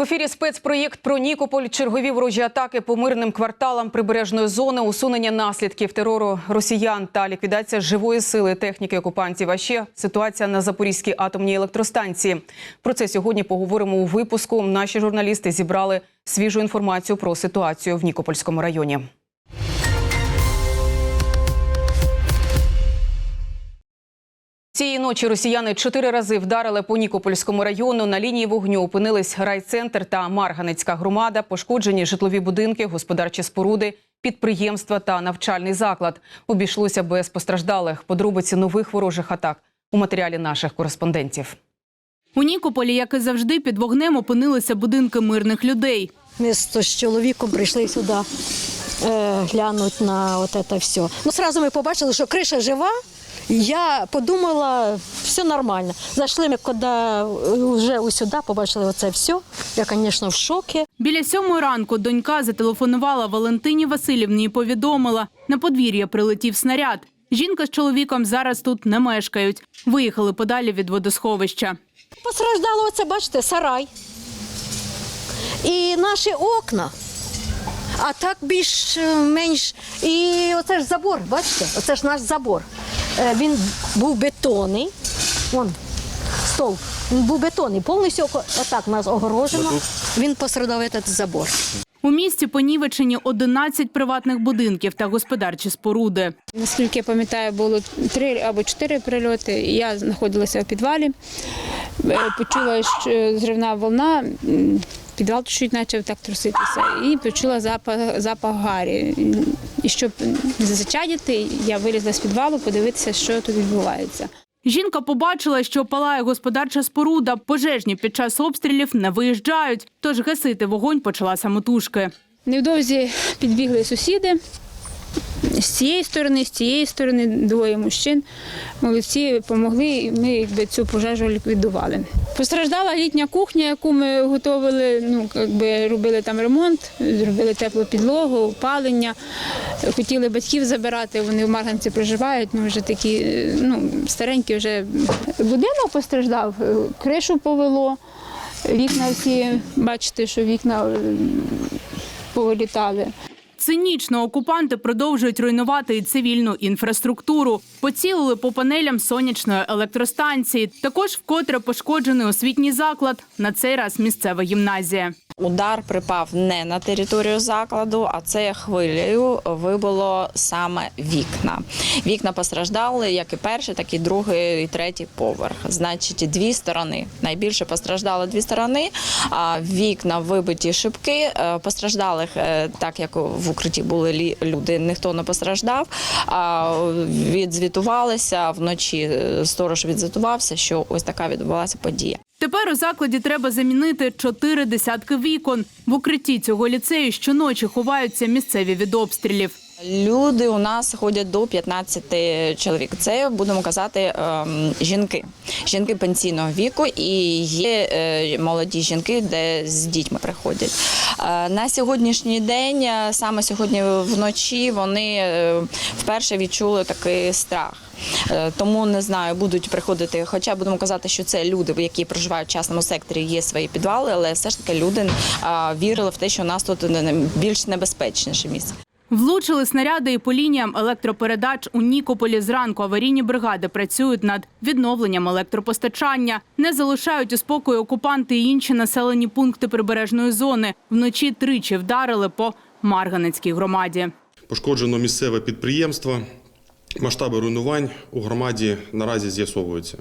В ефірі спецпроєкт про Нікополь, чергові ворожі атаки по мирним кварталам прибережної зони, усунення наслідків терору росіян та ліквідація живої сили техніки окупантів. А ще ситуація на Запорізькій атомній електростанції. Про це сьогодні поговоримо у випуску. Наші журналісти зібрали свіжу інформацію про ситуацію в Нікопольському районі. Цієї ночі росіяни чотири рази вдарили по Нікопольському району. На лінії вогню опинились райцентр та Марганецька громада, пошкоджені житлові будинки, господарчі споруди, підприємства та навчальний заклад. Обійшлося без постраждалих. Подробиці нових ворожих атак у матеріалі наших кореспондентів. У Нікополі, як і завжди, під вогнем опинилися будинки мирних людей. Ми з, чоловіком прийшли сюди е, глянути на от це все. Ну, сразу ми побачили, що криша жива. Я подумала, все нормально. Зайшли ми, коли вже сюди побачили оце все. Я, звісно, в шокі. Біля сьомої ранку донька зателефонувала Валентині Васильівні і повідомила, на подвір'я прилетів снаряд. Жінка з чоловіком зараз тут не мешкають. Виїхали подалі від водосховища. Постраждало оце, бачите, сарай. І наші окна. А так більш-менш. І оце ж забор, бачите? Оце ж наш забор. Е, Він був бетонний. Вон, стол. Він був бетонний, повністю отак нас огорожено. Він пострадав этот забор. У місті понівечені 11 приватних будинків та господарчі споруди. Наскільки я пам'ятаю, було три або чотири прильоти. Я знаходилася в підвалі, Е, почула, що зривна волна, підвал чуть почав так труситися, і почула запах, запах гарі. І щоб не зачадити, я вилізла з підвалу подивитися, що тут відбувається. Жінка побачила, що палає господарча споруда. Пожежні під час обстрілів не виїжджають, тож гасити вогонь почала самотужки. Невдовзі підбігли сусіди. З цієї сторони, з цієї сторони двоє мужчин. Молодці допомогли, і ми якби, цю пожежу ліквідували. Постраждала літня кухня, яку ми готували, ну, якби робили там ремонт, зробили теплу підлогу, опалення. Хотіли батьків забирати, вони в Марганці проживають, ну вже такі ну, старенькі вже. Будинок постраждав, кришу повело, вікна всі, бачите, що вікна повилітали. Цинічно окупанти продовжують руйнувати і цивільну інфраструктуру. Поцілили по панелям сонячної електростанції. Також вкотре пошкоджений освітній заклад. На цей раз місцева гімназія. Удар припав не на територію закладу, а це хвилею вибило саме вікна. Вікна постраждали як і перший, так і другий, і третій поверх. Значить, дві сторони. Найбільше постраждали дві сторони. А вікна вибиті шибки. Е, Постраждалих, е, так як в укритті були люди, ніхто не постраждав. А відзвітувалися вночі. е, Сторож відзвітувався, що ось така відбулася подія. Тепер у закладі треба замінити чотири десятки вікон. В укритті цього ліцею щоночі ховаються місцеві від обстрілів. Люди у нас ходять до 15 чоловік. Це будемо казати ем, жінки, жінки пенсійного віку, і є е, молоді жінки, де з дітьми приходять. Е, на сьогоднішній день, е, саме сьогодні вночі, вони вперше відчули такий страх. Е, Тому не знаю, будуть приходити. Хоча будемо казати, що це люди, які проживають в частному секторі, є свої підвали, але все ж таки люди е, вірили в те, що у нас тут більш небезпечніше місце. Влучили снаряди і по лініям електропередач у Нікополі. Зранку аварійні бригади працюють над відновленням електропостачання. Не залишають у спокої окупанти і інші населені пункти прибережної зони. Вночі тричі вдарили по Марганецькій громаді. Пошкоджено місцеве підприємство. Масштаби руйнувань у громаді наразі з'ясовуються.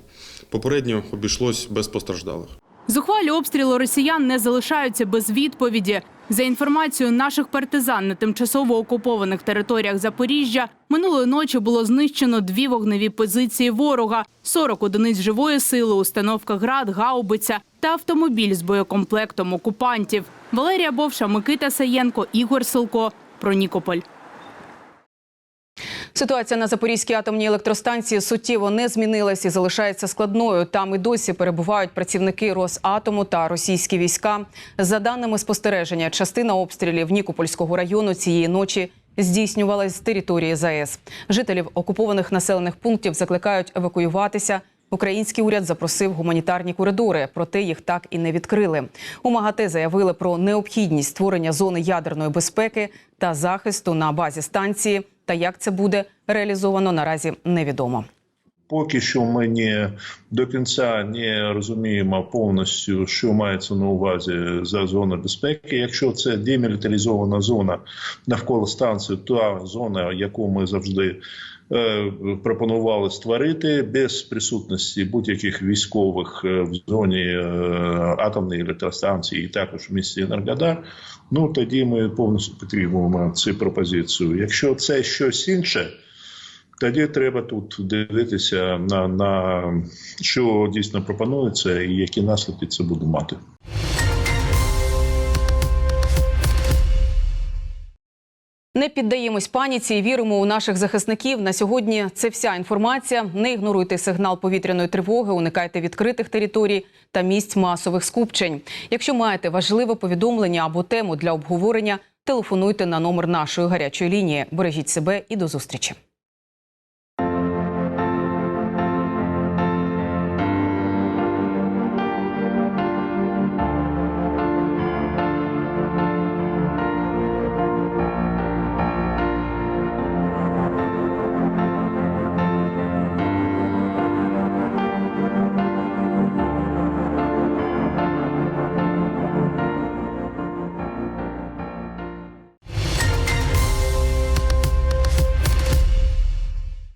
Попередньо обійшлось без постраждалих. Зухвалі обстріли росіян не залишаються без відповіді. За інформацією наших партизан на тимчасово окупованих територіях Запоріжжя минулої ночі було знищено дві вогневі позиції ворога, 40 одиниць живої сили, установка град, гаубиця та автомобіль з боєкомплектом окупантів. Валерія Бовша, Микита Саєнко, Ігор Силко. Про Нікополь. Ситуація на Запорізькій атомній електростанції суттєво не змінилась і залишається складною. Там і досі перебувають працівники Росатому та російські війська. За даними спостереження, частина обстрілів Нікопольського району цієї ночі здійснювалась з території ЗАЕС. Жителів окупованих населених пунктів закликають евакуюватися. Український уряд запросив гуманітарні коридори, проте їх так і не відкрили. У МАГАТЕ заявили про необхідність створення зони ядерної безпеки та захисту на базі станції. Та як це буде реалізовано наразі невідомо. Поки що ми не до кінця не розуміємо повністю, що мається на увазі за зона безпеки. Якщо це демілітаризована зона навколо станції, та зона, яку ми завжди е, пропонували створити без присутності будь-яких військових е, в зоні е, атомної електростанції, і також в місті Енергодар, ну тоді ми повністю підтримуємо цю пропозицію. Якщо це щось інше. Тоді треба тут дивитися на, на що дійсно пропонується і які наслідки це буде мати. Не піддаємось паніці і віримо у наших захисників. На сьогодні це вся інформація. Не ігноруйте сигнал повітряної тривоги, уникайте відкритих територій та місць масових скупчень. Якщо маєте важливе повідомлення або тему для обговорення, телефонуйте на номер нашої гарячої лінії. Бережіть себе і до зустрічі.